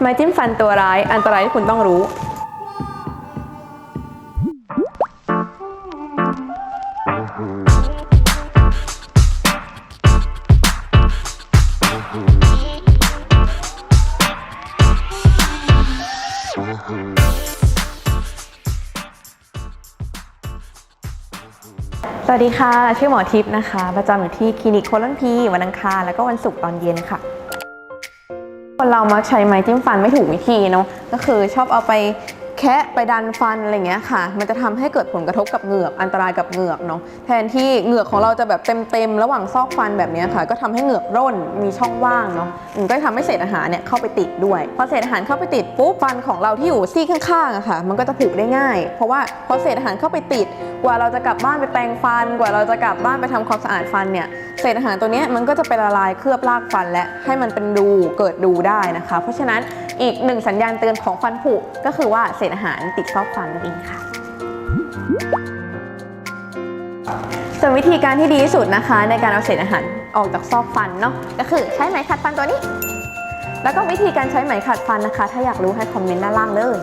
ไม้จิ้มฟันตัวร้าย อันตรายที่คุณต้องรู้ สวัสดีค่ะ ชื่อหมอทิพย์นะคะ ประจำอยู่ที่คลินิกโคลอนพีวันอังคารแล้วก็วันศุกร์ตอนเย็นค่ะ คนเรามักใช้ไม้จิ้มฟันไม่ถูกวิธีเนาะก็คือชอบเอาไป แคะไปดันฟันอะไรเงี้ยค่ะ มันจะทำให้เกิดผลกระทบกับเหงือกอันตรายกับเหงือกเนาะแทนที่เหงือกของเราจะแบบเต็มๆระหว่างซอกฟันแบบนี้ค่ะ ก็ทำให้เหงือกร่นมีช่องว่างเนาะอืมก็ทำให้เศษอาหารเนี่ยเข้าไปติดด้วยพอเศษอาหารเข้าไปติดปุ๊บฟันของเราที่อยู่ซี่ข้างๆอะค่ะ มันก็จะผุได้ง่าย เพราะว่าพอเศษอาหารเข้าไปติดกว่าเราจะกลับบ้านไปแปรงฟัน กว่าเราจะกลับบ้านไปทำความสะอาดฟันเนี่ยเศษอาหารตัวเนี้ยมันก็จะไปละลายเคลือบรากฟันและให้มันเป็นรูเกิดรูได้นะคะ เพราะฉะนั้นอีกหนึ่งสัญญาณเตือนของฟันผุก็คือว่าเศษอาหารติดซอกฟันนั่นเองค่ะส่วนวิธีการที่ดีที่สุดนะคะ ในการเอาเศษอาหารออกจากซอกฟันเนาะก็คือใช้ไหมขัดฟันตัวนี้ แล้วก็วิธีการใช้ไหมขัดฟันนะคะ ถ้าอยากรู้ให้คอมเมนต์ด้านล่างเลย